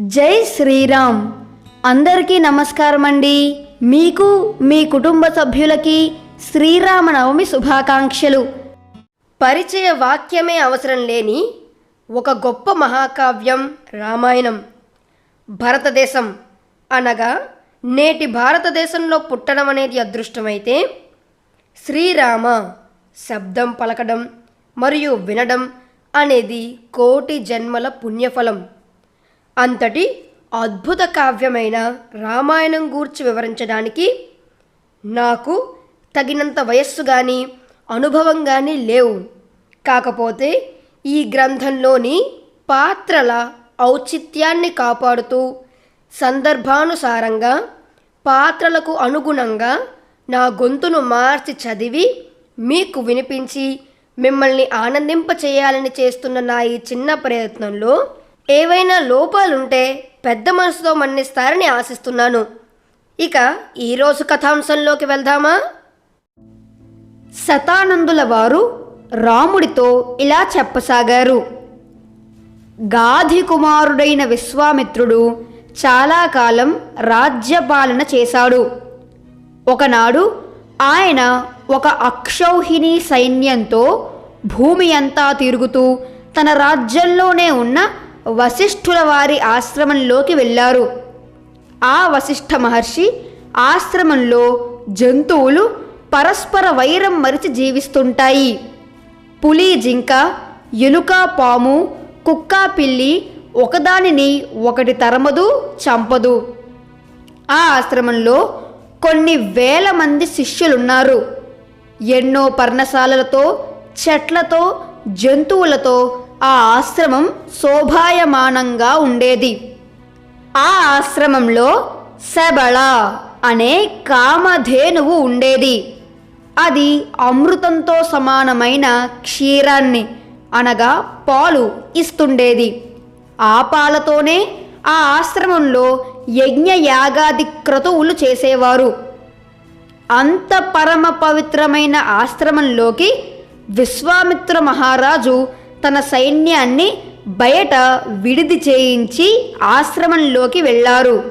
జై శ్రీరామ్. అందరికీ నమస్కారం అండి మీకు మీ కుటుంబ సభ్యులకి శ్రీరామనవమి శుభాకాంక్షలు. పరిచయ వాక్యమే అవసరం లేని ఒక గొప్ప మహాకావ్యం రామాయణం. భారతదేశం అనగా నేటి భారతదేశంలో పుట్టడం అనేది అదృష్టమైతే శ్రీరామ శబ్దం పలకడం మరియు వినడం అనేది కోటి జన్మల పుణ్యఫలం. అంతటి అద్భుత కావ్యమైన రామాయణం గూర్చి వివరించడానికి నాకు తగినంత వయస్సు కానీ అనుభవం కానీ లేవు. కాకపోతే ఈ గ్రంథంలోని పాత్రల ఔచిత్యాన్ని కాపాడుతూ సందర్భానుసారంగా పాత్రలకు అనుగుణంగా నా గొంతును మార్చి చదివి మీకు వినిపించి మిమ్మల్ని ఆనందింపచేయాలని చేస్తున్న నా ఈ చిన్న ప్రయత్నంలో ఏవైనా లోపాలుంటే పెద్ద మనసుతో మన్నిస్తారని ఆశిస్తున్నాను. ఇక ఈరోజు కథాంశంలోకి వెళ్దామా? శతానందుల వారు రాముడితో ఇలా చెప్పసాగారు. గాధి కుమారుడైన విశ్వామిత్రుడు చాలా కాలం రాజ్యపాలన చేశాడు. ఒకనాడు ఆయన ఒక అక్షౌహిణి సైన్యంతో భూమి అంతా తిరుగుతూ తన రాజ్యంలోనే ఉన్న వశిష్ఠుల వారి ఆశ్రమంలోకి వెళ్ళారు. ఆ వశిష్ఠ మహర్షి ఆశ్రమంలో జంతువులు పరస్పర వైరం మరిచి జీవిస్తుంటాయి. పులి జింక ఎలుక పాము కుక్క పిల్లి ఒకదానిని ఒకటి తరమదు చంపదు. ఆ ఆశ్రమంలో కొన్ని వేల మంది శిష్యులున్నారు. ఎన్నో పర్ణశాలలతో చెట్లతో జంతువులతో ఆ ఆశ్రమం శోభాయమానంగా ఉండేది. ఆ ఆశ్రమంలో శబళ అనే కామధేనువు ఉండేది. అది అమృతంతో సమానమైన క్షీరాన్ని అనగా పాలు ఇస్తుండేది. ఆ పాలతోనే ఆ ఆశ్రమంలో యజ్ఞ యాగాది క్రతువులు చేసేవారు. అంత పరమ పవిత్రమైన ఆశ్రమంలోకి విశ్వామిత్ర మహారాజు తన సైన్యాన్ని బయట విడిది చేయించి ఆశ్రమంలోకి వెళ్ళారు.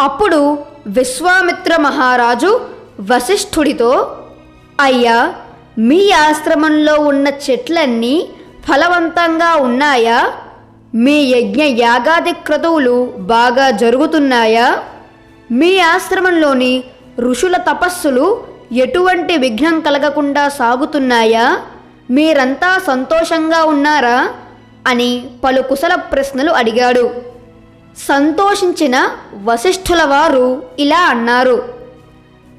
అప్పుడు విశ్వామిత్ర మహారాజు వశిష్ఠుడితో అయ్యా మీ ఆశ్రమంలో ఉన్న చెట్లన్నీ ఫలవంతంగా ఉన్నాయా? మీ యజ్ఞ యాగాది క్రతువులు బాగా జరుగుతున్నాయా? మీ ఆశ్రమంలోని ఋషుల తపస్సులు ఎటువంటి విఘ్నం కలగకుండా సాగుతున్నాయా? మీరంతా సంతోషంగా ఉన్నారా? అని పలు కుశల ప్రశ్నలు అడిగాడు. సంతోషించిన వశిష్ఠుల వారు ఇలా అన్నారు.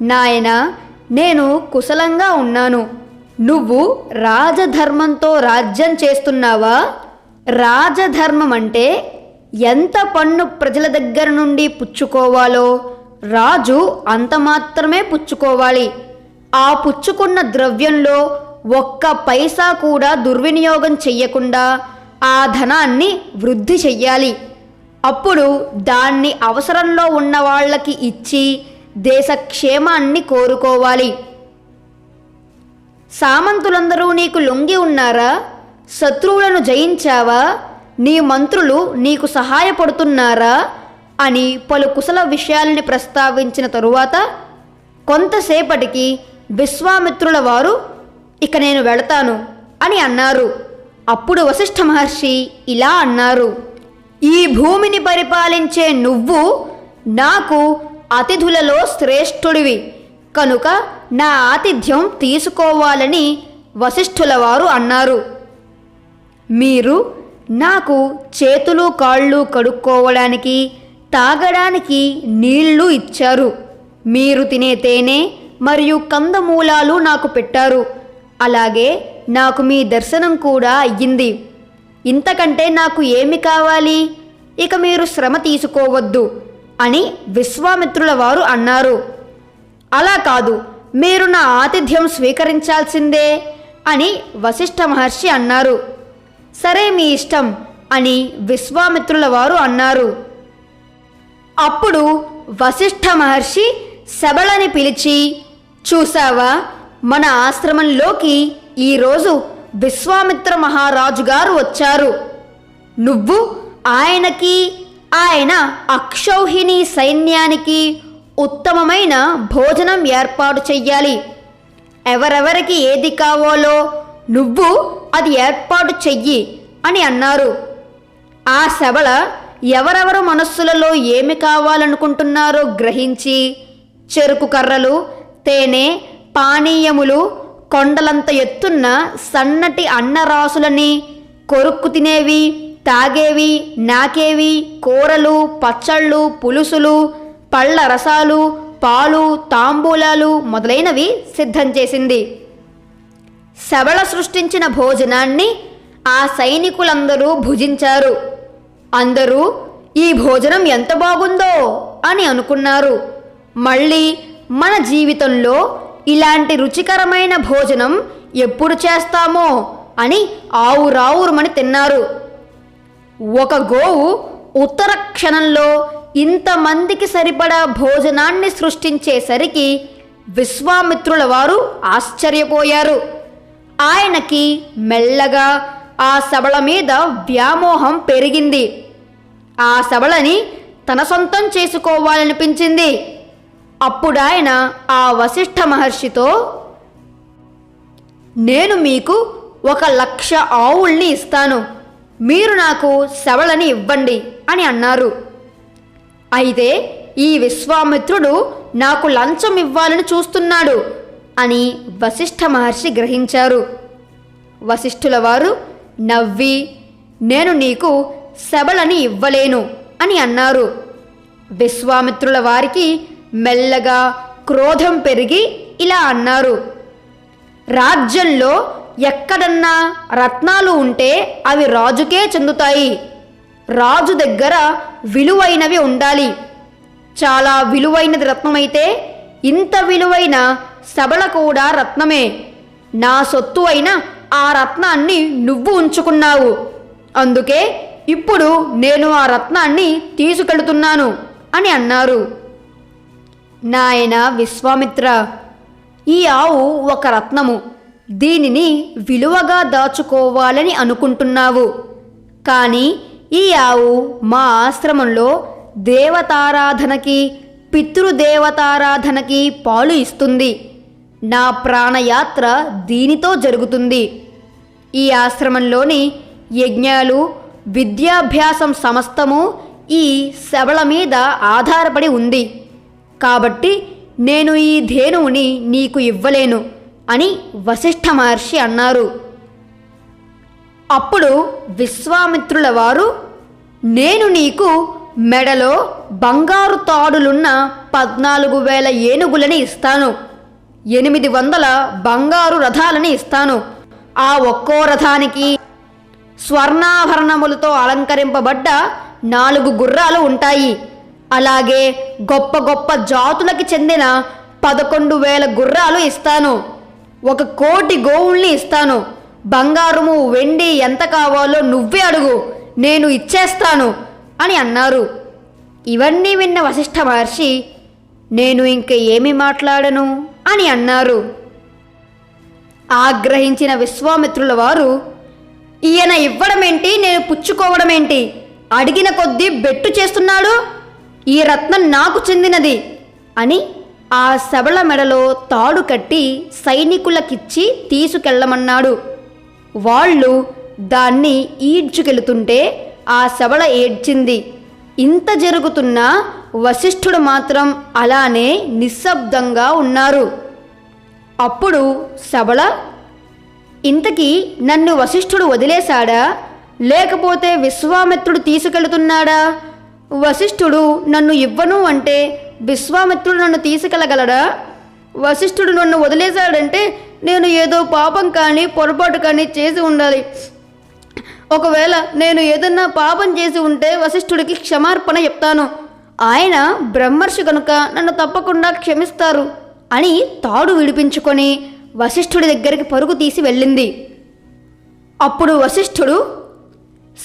నాయన నేను కుశలంగా ఉన్నాను. నువ్వు రాజధర్మంతో రాజ్యం చేస్తున్నావా? రాజధర్మం అంటే ఎంత పన్ను ప్రజల దగ్గర నుండి పుచ్చుకోవాలో రాజు అంత మాత్రమే పుచ్చుకోవాలి. ఆ పుచ్చుకున్న ద్రవ్యంలో ఒక్క పైసా కూడా దుర్వినియోగం చెయ్యకుండా ఆ ధనాన్ని వృద్ధి చెయ్యాలి. అప్పుడు దాన్ని అవసరంలో ఉన్న వాళ్ళకి ఇచ్చి దేశక్షేమాన్ని కోరుకోవాలి. సామంతులందరూ నీకు లొంగి ఉన్నారా? శత్రువులను జయించావా? నీ మంత్రులు నీకు సహాయపడుతున్నారా? అని పలు కుశల విషయాల్ని ప్రస్తావించిన తరువాత కొంతసేపటికి విశ్వామిత్రుల వారు ఇక నేను వెళతాను అని అన్నారు. అప్పుడు వశిష్ఠ మహర్షి ఇలా అన్నారు. ఈ భూమిని పరిపాలించే నువ్వు నాకు అతిథులలో శ్రేష్ఠుడివి. కనుక నా ఆతిథ్యం తీసుకోవాలని వశిష్ఠుల వారు అన్నారు. మీరు నాకు చేతులు కాళ్ళు కడుక్కోవడానికి తాగడానికి నీళ్ళు ఇచ్చారు. మీరు తినే తేనె మరియు కందమూలాలు నాకు పెట్టారు. అలాగే నాకు మీ దర్శనం కూడా అయ్యింది. ఇంతకంటే నాకు ఏమి కావాలి? ఇక మీరు శ్రమ తీసుకోవద్దు అని విశ్వామిత్రుల వారు అన్నారు. అలా కాదు మీరు నా ఆతిథ్యం స్వీకరించాల్సిందే అని వశిష్ఠ మహర్షి అన్నారు. సరే మీ ఇష్టం అని విశ్వామిత్రుల వారు అన్నారు. అప్పుడు వశిష్ఠ మహర్షి శబళని పిలిచి చూసావా మన ఆశ్రమంలోకి ఈరోజు విశ్వామిత్ర మహారాజు గారు వచ్చారు. నువ్వు ఆయనకి ఆయన అక్షౌహిణి సైన్యానికి ఉత్తమమైన భోజనం ఏర్పాటు చెయ్యాలి. ఎవరెవరికి ఏది కావాలో నువ్వు అది ఏర్పాటు చెయ్యి అని అన్నారు. ఆ శబళ ఎవరెవరు మనస్సులలో ఏమి కావాలనుకుంటున్నారో గ్రహించి చెరుకు కర్రలు తేనె పానీయములు కొండలంత ఎత్తున్న సన్నటి అన్నరాసులని కొరుక్కు తినేవి తాగేవి నాకేవి కూరలు పచ్చళ్ళు పులుసులు పళ్ళ రసాలు పాలు తాంబూలాలు మొదలైనవి సిద్ధం చేసింది. శబళ సృష్టించిన భోజనాన్ని ఆ సైనికులందరూ భుజించారు. అందరూ ఈ భోజనం ఎంత బాగుందో అని అనుకున్నారు. మళ్ళీ మన జీవితంలో ఇలాంటి రుచికరమైన భోజనం ఎప్పుడు చేస్తామో అని ఆవురావురుమని తిన్నారు. ఒక గోవు ఉత్తర క్షణంలో ఇంతమందికి సరిపడా భోజనాన్ని సృష్టించేసరికి విశ్వామిత్రుల వారు ఆశ్చర్యపోయారు. ఆయనకి మెల్లగా ఆ సబళ మీద వ్యామోహం పెరిగింది. ఆ సబళని తన సొంతం చేసుకోవాలనిపించింది. అప్పుడాయన ఆ వశిష్ఠ మహర్షితో నేను మీకు ఒక లక్ష ఆవుల్ని ఇస్తాను. మీరు నాకు శవళని ఇవ్వండి అని అన్నారు. అయితే ఈ విశ్వామిత్రుడు నాకు లంచం ఇవ్వాలని చూస్తున్నాడు అని వశిష్ఠ మహర్షి గ్రహించారు. వశిష్ఠుల వారు నవ్వి నేను నీకు శబలని ఇవ్వలేను అని అన్నారు. విశ్వామిత్రుల వారికి మెల్లగా క్రోధం పెరిగి ఇలా అన్నారు రాజ్యంలో ఎక్కడన్నా రత్నాలు ఉంటే అవి రాజుకే చెందుతాయి. రాజు దగ్గర విలువైనవి ఉండాలి. చాలా విలువైనది రత్నమైతే ఇంత విలువైన సబల కూడా రత్నమే. నా సొత్తు అయిన ఆ రత్నాన్ని నువ్వు ఉంచుకున్నావు. అందుకే ఇప్పుడు నేను ఆ రత్నాన్ని తీసుకెళుతున్నాను అని అన్నారు. నాయన విశ్వామిత్ర ఈ ఆవు ఒక రత్నము. దీనిని విలువగా దాచుకోవాలని అనుకుంటున్నావు. కానీ ఈ ఆవు మా ఆశ్రమంలో దేవతారాధనకి పితృదేవతారాధనకి పాలు ఇస్తుంది. నా ప్రాణయాత్ర దీనితో జరుగుతుంది. ఈ ఆశ్రమంలోని యజ్ఞాలు విద్యాభ్యాసం సమస్తము ఈ శబళ మీద ఆధారపడి ఉంది. కాబట్టి నేను ఈ ధేనువుని నీకు ఇవ్వలేను అని వశిష్ఠ మహర్షి అన్నారు. అప్పుడు విశ్వామిత్రుల వారు నేను నీకు మెడలో బంగారు తాడులున్న పద్నాలుగు వేల ఏనుగులని ఇస్తాను. ఎనిమిది వందల బంగారు రథాలని ఇస్తాను. ఆ ఒక్కో రథానికి స్వర్ణాభరణములతో అలంకరింపబడ్డ నాలుగు గుర్రాలు ఉంటాయి. అలాగే గొప్ప గొప్ప జాతులకి చెందిన పదకొండు వేల గుర్రాలు ఇస్తాను. ఒక కోటి గోవుల్ని ఇస్తాను. బంగారము వెండి ఎంత కావాలో నువ్వే అడుగు. నేను ఇచ్చేస్తాను అని అన్నారు. ఇవన్నీ విన్న వశిష్ఠ మహర్షి నేను ఇంక ఏమి మాట్లాడను? అని అన్నారు. ఆగ్రహించిన విశ్వామిత్రుల వారు ఈయన ఇవ్వడమేంటి? నేను పుచ్చుకోవడమేంటి? అడిగిన కొద్దీ బెట్టు చేస్తున్నాడు? ఈ రత్నం నాకు చెందినది అని ఆ శబళ మెడలో తాడు కట్టి సైనికులకిచ్చి తీసుకెళ్ళమన్నాడు. వాళ్ళు దాన్ని ఈడ్చుకెళుతుంటే ఆ శబళ ఏడ్చింది. ఇంత జరుగుతున్నా వశిష్ఠుడు మాత్రం అలానే నిశ్శబ్దంగా ఉన్నారు. అప్పుడు శబళ ఇంతకీ నన్ను వశిష్ఠుడు వదిలేశాడా? లేకపోతే విశ్వామిత్రుడు తీసుకెళుతున్నాడా? వశిష్ఠుడు నన్ను ఇవ్వను అంటే విశ్వామిత్రుడు నన్ను తీసుకెళ్ళగలడా? వశిష్ఠుడు నన్ను వదిలేశాడంటే నేను ఏదో పాపం కానీ పొరపాటు కానీ చేసి ఉండాలి. ఒకవేళ నేను ఏదన్నా పాపం చేసి ఉంటే వశిష్ఠుడికి క్షమార్పణ చెప్తాను. ఆయన బ్రహ్మర్షి కనుక నన్ను తప్పకుండా క్షమిస్తారు అని తాడు విడిపించుకొని వశిష్ఠుడి దగ్గరికి పరుగు తీసి వెళ్ళింది. అప్పుడు వశిష్ఠుడు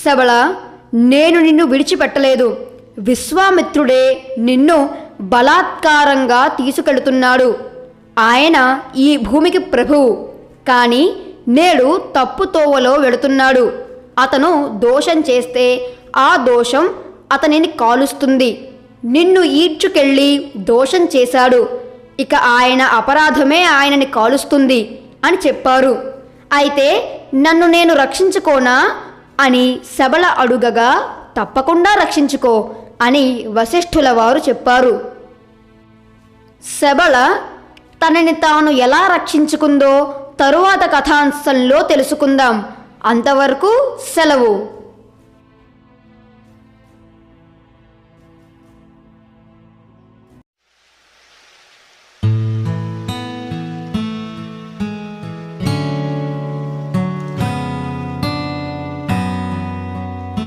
శబళ నేను నిన్ను విడిచిపెట్టలేదు. విశ్వామిత్రుడే నిన్ను బలాత్కారంగా తీసుకెళుతున్నాడు. ఆయన ఈ భూమికి ప్రభువు కానీ నేడు తప్పు తోవలో వెళుతున్నాడు. అతను దోషం చేస్తే ఆ దోషం అతనిని కాలుస్తుంది. నిన్ను ఈడ్చుకెళ్ళి దోషం చేశాడు. ఇక ఆయన అపరాధమే ఆయనని కాలుస్తుంది అని చెప్పారు. అయితే నన్ను నేను రక్షించుకోనా అని శబళ అడుగగా తప్పకుండా రక్షించుకో. అని వశిష్ఠుల వారు చెప్పారు. శబళ తనని తాను ఎలా రక్షించుకుందో తరువాత కథాంశంలో తెలుసుకుందాం. అంతవరకు సెలవు.